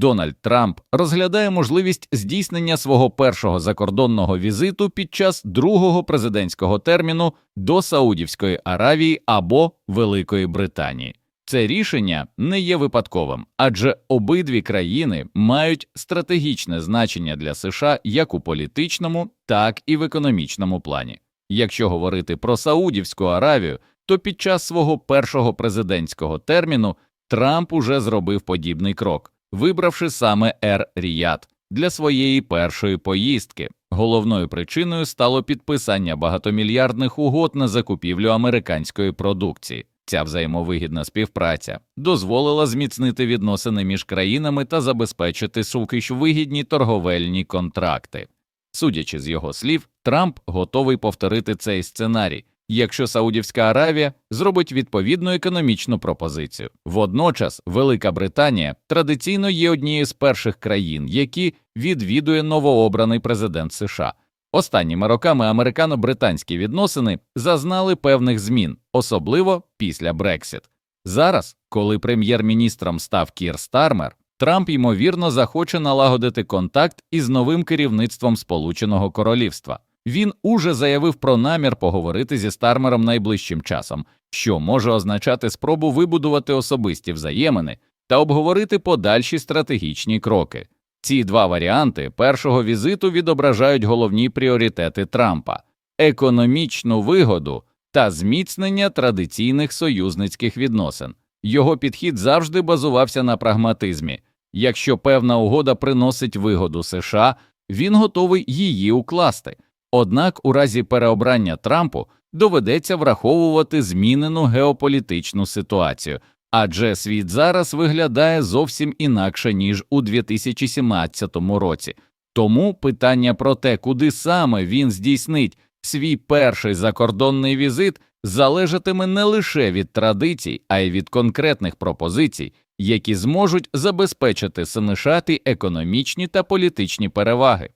Дональд Трамп розглядає можливість здійснення свого першого закордонного візиту під час другого президентського терміну до Саудівської Аравії або Великої Британії. Це рішення не є випадковим, адже обидві країни мають стратегічне значення для США як у політичному, так і в економічному плані. Якщо говорити про Саудівську Аравію, то під час свого першого президентського терміну Трамп уже зробив подібний крок, вибравши саме Ер Ріяд для своєї першої поїздки. Головною причиною стало підписання багатомільярдних угод на закупівлю американської продукції. Ця взаємовигідна співпраця дозволила зміцнити відносини між країнами та забезпечити суки ж вигідні торговельні контракти. Судячи з його слів, Трамп готовий повторити цей сценарій, якщо Саудівська Аравія зробить відповідну економічну пропозицію. Водночас Велика Британія традиційно є однією з перших країн, які відвідує новообраний президент США. Останніми роками американо-британські відносини зазнали певних змін, особливо після Брексіт. Зараз, коли прем'єр-міністром став Кір Стармер, Трамп ймовірно захоче налагодити контакт із новим керівництвом Сполученого Королівства. Він уже заявив про намір поговорити зі Стармером найближчим часом, що може означати спробу вибудувати особисті взаємини та обговорити подальші стратегічні кроки. Ці два варіанти першого візиту відображають головні пріоритети Трампа економічну вигоду та зміцнення традиційних союзницьких відносин. Його підхід завжди базувався на прагматизмі. Якщо певна угода приносить вигоду США, він готовий її укласти. Однак у разі переобрання Трампу доведеться враховувати змінену геополітичну ситуацію, адже світ зараз виглядає зовсім інакше ніж у 2017 році. Тому питання про те, куди саме він здійснить свій перший закордонний візит, залежатиме не лише від традицій, а й від конкретних пропозицій, які зможуть забезпечити США економічні та політичні переваги.